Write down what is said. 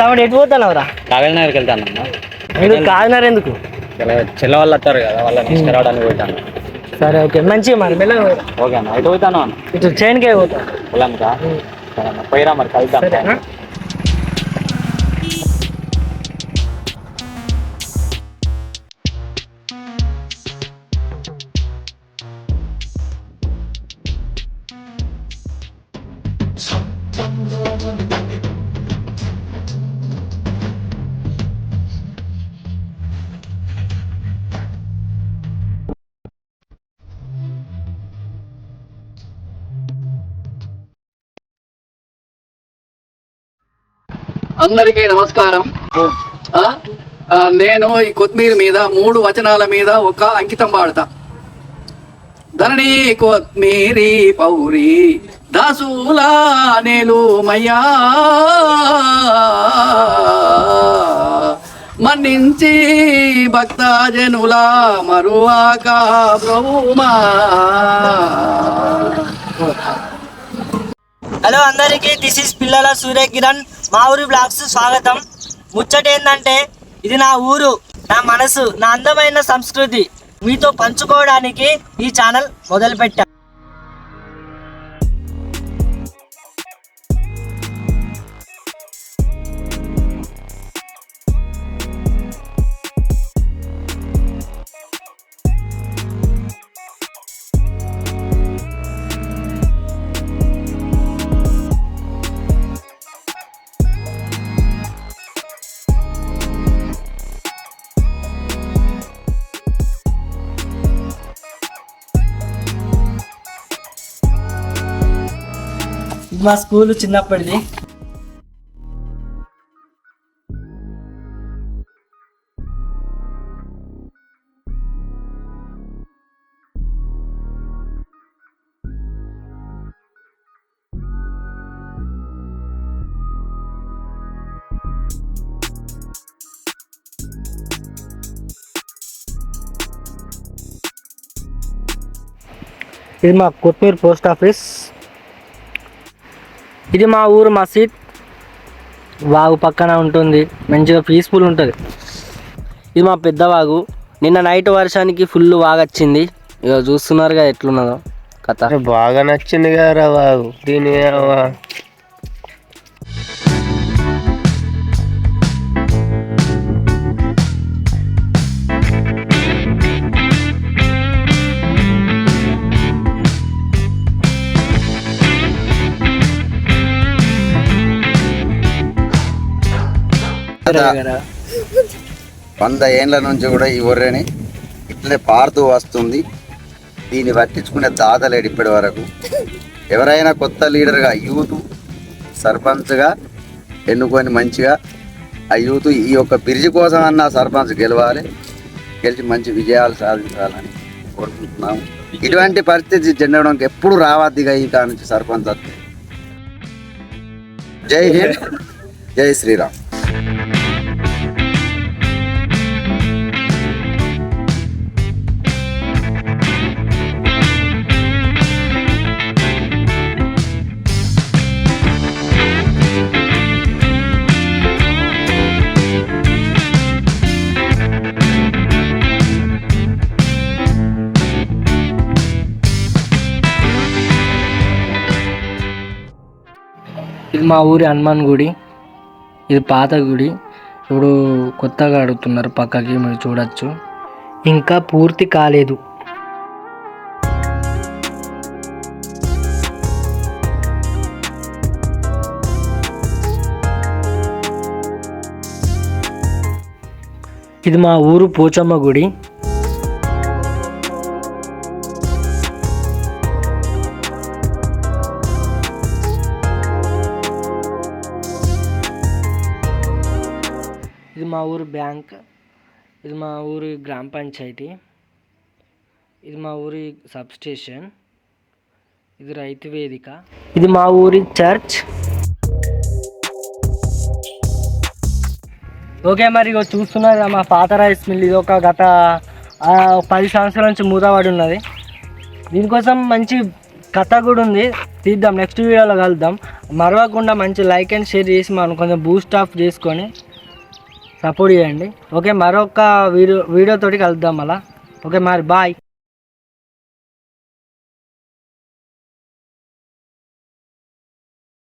తమ్ముడు ఎటు పోతున్నావురా కాగలనగర్కి వెళ్తాను ఎందుకు కాకినాడ ఎందుకు? చెల్ల వాళ్ళు వస్తారు కదా వాళ్ళని తీసుకురావడానికి పోతాను. సరే ఓకే. మంచిగా మరి మెల్లగా. ఓకే అన్న ఎటు పోతాను ఇటు చైన్కే పోతా పొలంకా? సరే అన్న పోయిరా మరి కలుద్దాం. అందరికీ నమస్కారం. ఆ, నేను ఈ కొత్తిమీర మీద మూడు వచనాల మీద ఒక అంకితం పాడతా. ధరణి కొత్మీరి పౌరి దాసులా నేలు మయ్యా. మన్నించి భక్తజనుల మరువాక ప్రభుమా. హలో అందరికీ దిస్ ఇస్ పిల్లల సూర్య కిరణ్. మా ఊరి బ్లాగ్స్ స్వాగతం. ముచ్చట ఏంటంటే ఇది నా ఊరు నా మనసు నా అందమైన సంస్కృతి మీతో పంచుకోవడానికి ఈ ఛానల్ మొదలుపెట్టా. ఇది మా స్కూల్ చిన్నప్పటిది. ఇది మా కొత్తిమీర పోస్ట్ ఆఫీస్. ఇది మా ఊరు మసీద్. వాగు పక్కన ఉంటుంది. మంచిగా పీస్ఫుల్ ఉంటుంది. ఇది మా పెద్ద వాగు. నిన్న నైట్ వర్షానికి ఫుల్ వాగు వచ్చింది ఇక కదా ఎట్లున్నదో కథ. బాగా నచ్చింది కదా వాగు. దీని అవ్వ. వంద ఏండ్ల నుంచి కూడా ఈ ఒర్రెని ఇట్లనే పారుతూ వస్తుంది. దీన్ని పట్టించుకునే దాతలేడు ఇప్పటి వరకు. ఎవరైనా కొత్త లీడర్గా యూత్ సర్పంచ్గా ఎన్నుకొని మంచిగా ఆ యూత్ ఈ యొక్క బిర్జి కోసం అన్న సర్పంచ్ గెలవాలి. గెలిచి మంచి విజయాలు సాధించాలని కోరుకుంటున్నాము. ఇటువంటి పరిస్థితి చెందడానికి ఎప్పుడు రావద్దిగా ఈ కాడ నుంచి సర్పంచ్ జై హింద్. జై శ్రీరామ్. మా ఊరి హనుమాన్ గుడి. ఇది పాత గుడి. ఇప్పుడు కొత్తగా అడుగుతున్నారు పక్కకి మీరు చూడొచ్చు. ఇంకా పూర్తి కాలేదు. ఇది మా ఊరు పోచమ్మ గుడి. మా ఊరు బ్యాంక్ ఇది మా ఊరి గ్రామ పంచాయతీ ఇది మా ఊరి సబ్ స్టేషన్ ఇది రైతు వేదిక. ఇది మా ఊరి చర్చ్. ఓకే మరి ఇక చూస్తున్నారు మా పాత రైస్ మిల్ ఇది ఒక గత పది సంవత్సరాల నుంచి మూతబడి ఉన్నది. దీనికోసం మంచి కథ కూడా ఉంది. తీద్దాం నెక్స్ట్ వీడియోలో కలుద్దాం. మరవకుండా మంచి లైక్ అండ్ షేర్ చేసి మనం కొంచెం బూస్ట్ ఆఫ్ చేసుకొని సపోర్ట్ చేయండి. ఓకే మరొక వీడియో వీడియోతోటి కలుద్దాం మళ్ళా. ఓకే మరి బాయ్.